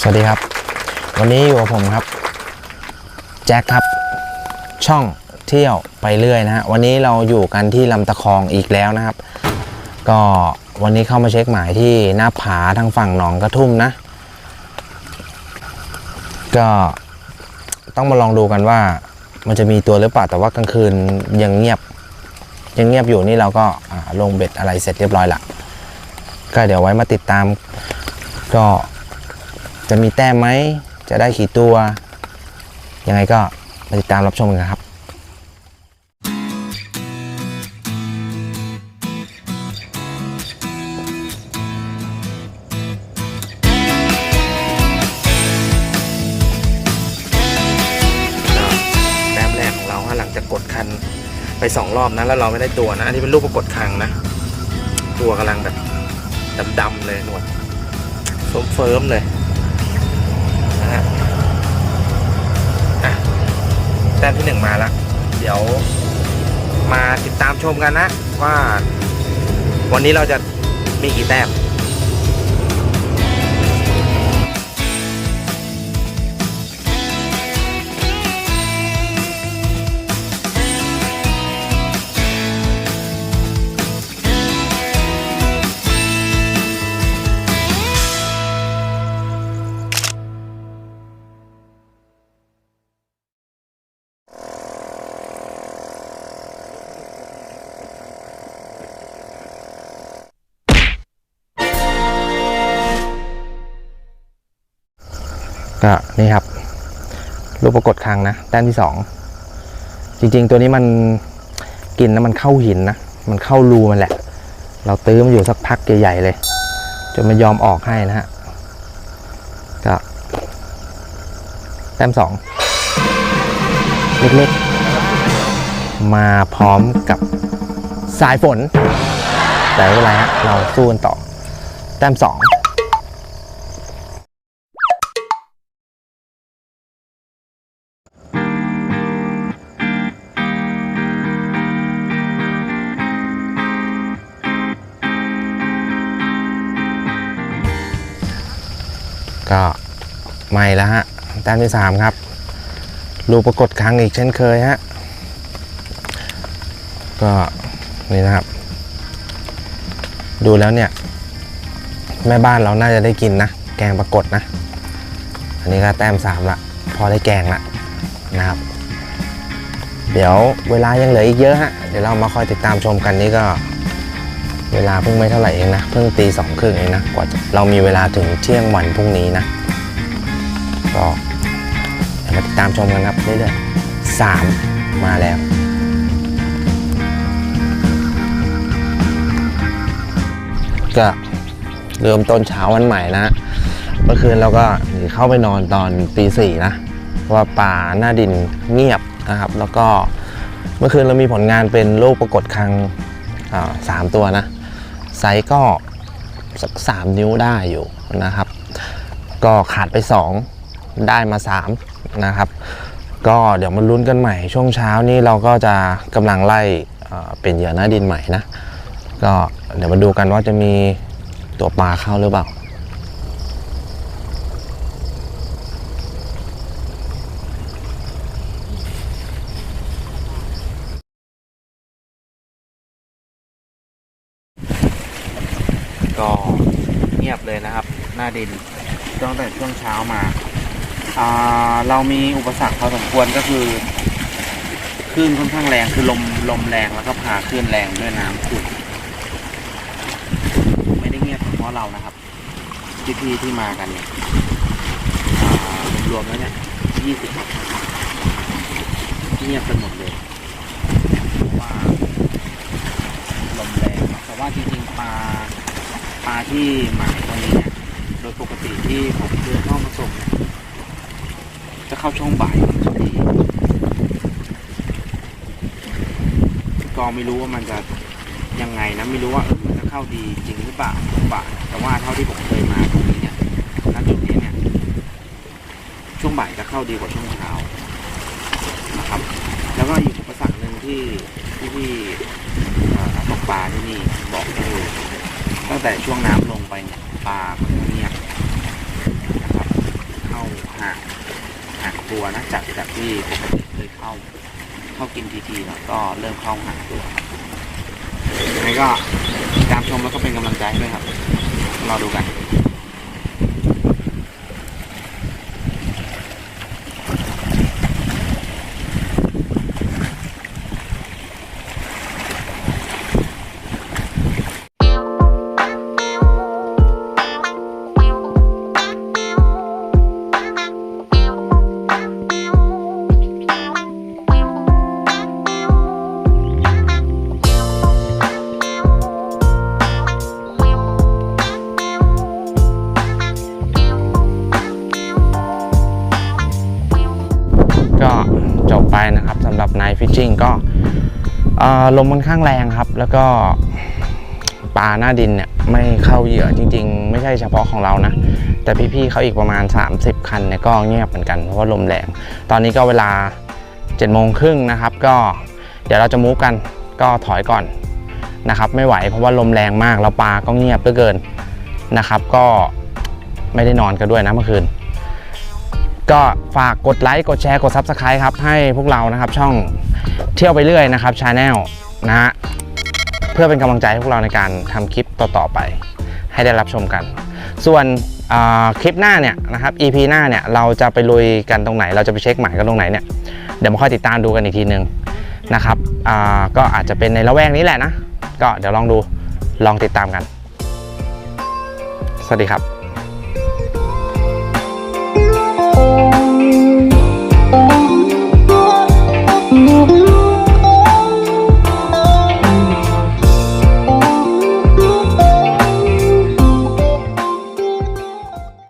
สวัสดีครับ วันนี้อยู่กับผมครับ แจ็คครับ ช่องเที่ยวไปเรื่อยนะฮะ วันนี้เราอยู่กันที่ลำตะคองอีกแล้วนะครับ ก็วันนี้เข้ามาเช็คหมายที่หน้าผาทางฝั่งหนองกระทุ่มนะ ก็ต้องมาลองดูกันว่ามันจะมีตัวหรือเปล่า แต่ว่ากลางคืนยังเงียบ ยังเงียบอยู่นี่เราก็ลงเบ็ดอะไรเสร็จเรียบร้อยละก็เดี๋ยวไว้มาติดตามก็ จะมีแต้มไหม จะได้กี่ตัว ยังไงก็มาติดตามรับชมกันครับแต้มแรกของเราหลังจากกดคันไปสองรอบนะแล้วเราไม่ได้ตัวนะ อันนี้เป็นรูปปรากฏคังนะ ตัวกำลังแบบดำๆเลยหนวดเฟิร์มเฟิร์มๆเลย แต้มที่หนึ่งมาแล้ว เดี๋ยวมาติดตามชมกันนะว่า วันนี้เราจะมีกี่แต้ม ก็นี่ครับ รูปปรากฏครั้งนะแต้มที่สองจริง ๆ ตัวนี้มันกินแล้วมันเข้าหินนะมันเข้ารูมันแหละ เราตื้อมันอยู่สักพักใหญ่ๆเลยจนมันยอมออกให้นะฮะก็แต้มสองเล็กๆ มาพร้อมกับสายฝน แต่ไม่เป็นไรฮะเราสู้กันต่อ แต้มสอง ก็ไม่แล้วฮะแต้มที่สามครับรูปปรากฏครั้งอีกเช่นเคยฮะก็นี่นะครับ ดูแล้วเนี่ย แม่บ้านเราน่าจะได้กินนะ แกงปรากฏนะ อันนี้ก็แต้มสามละ พอได้แกงละนะครับ เดี๋ยวเวลายังเหลืออีกเยอะฮะ เดี๋ยวเรามาคอยติดตามชมกันนี่ก็ เวลาเพิ่งไม่เท่าไหร่เองนะ เพิ่งตีสองครึ่งเองนะ กว่าจะเรามีเวลาถึงเที่ยงวันพรุ่งนี้นะ ก็มาติดตามชมกันครับเรื่อยๆสามมาแล้วก็เริ่มต้นเช้าวันใหม่นะเมื่อคืนเราก็เข้าไปนอนตอนตีสี่นะว่าป่าหน้าดินเงียบนะครับ แล้วก็เมื่อคืนเรามีผลงานเป็นรูปปรากฏครั้งสามตัวนะ ไซส์ก็สักสามนิ้วได้อยู่นะครับ ก็ขาดไป 2 ได้มา3นะครับก็เดี๋ยวมาลุ้นกันใหม่ช่วงเช้านี้เราก็จะกำลังไล่เป็นเหยื่อหน้าดินใหม่นะ ก็เดี๋ยวมาดูกันว่าจะมีตัวปลาเข้าหรือเปล่า ก็เงียบเลยนะครับ หน้าดินตั้งแต่ช่วงเช้ามาเรามีอุปสรรคพอสมควรก็คือคลื่นค่อนข้างแรงคือลมลมแรงแล้วก็พาคลื่นแรงด้วยน้ำขุ่นไม่ได้เงียบเฉพาะเรานะครับพี่พี่ที่มากันเนี่ยรวมแล้วเนี่ยยี่สิบเงียบกันหมดเลยเพราะว่าลมแรงแต่ว่าจริงๆปลา ลาที่หมายตรงนี้เนี่ยโดยปกติที่ผมเดินเข้ามาส่งเนี่ยจะเข้าช่วงบ่ายขอดีก็ไม่รู้ว่ามันจะยังไงนะไม่รู้ว่าเออมันจะเข้าดีจริงหรือเปล่าช่วงบ่ายแต่ว่าเท่าที่ผมเคยมาตรงนี้เนี่ยณจุดนี้เนี่ยช่วงบ่ายจะเข้าดีกว่าช่วงเช้านะครับ แล้วก็อีกอุปสรรคหนึ่งที่ที่พี่เอ่อนักตกปลาที่นี่บอกก็คือ ตั้งแต่ช่วงน้ำลงไปเนี่ยปลาค่อนข้างเงียบนะครับห่างห่างตัวนะจากจากที่ปกติเคยเข้า เข้ากินทีทีแล้วก็เริ่มเข้าห่างตัวครับยังไงก็ติดตามชมแล้วก็เป็นกำลังใจให้ด้วยครับรอดูกัน จบไปนะครับสำหรับ Night Fishing ก็ลมค่อนข้างแรงครับ แล้วก็ปลาหน้าดินเนี่ยไม่เข้าเหยื่อจริง ๆ ไม่ใช่เฉพาะของเรานะ แต่พี่ๆเขาอีกประมาณ 30 คันเนี่ยก็เงียบเหมือนกันเพราะว่าลมแรง ตอนนี้ก็เวลา7โมงครึ่งนะครับ ก็เดี๋ยวเราจะมูฟกันก็ถอยก่อนนะครับ ไม่ไหวเพราะว่าลมแรงมากแล้วปลาก็เงียบเหลือเกินนะครับ ก็ไม่ได้นอนกันด้วยนะเมื่อคืน ก็ฝากกดไลค์กดแชร์กด Subscribe ครับ ให้พวกเรานะครับช่องเที่ยวไปเรื่อยนะครับชาแนลนะฮะเพื่อเป็นกำลังใจให้พวกเราในการทำคลิปต่อๆไป ให้ได้รับชมกัน ส่วนคลิปหน้าเนี่ยนะครับ EP หน้าเนี่ยเราจะไปลุยกันตรงไหน เราจะไปเช็คหมายกันตรงไหนเนี่ยเดี๋ยวมาค่อยติดตามดูกันอีกทีนึงนะครับก็อาจจะเป็นในละแวกนี้แหละนะ ก็เดี๋ยวลองดูลองติดตามกัน สวัสดีครับ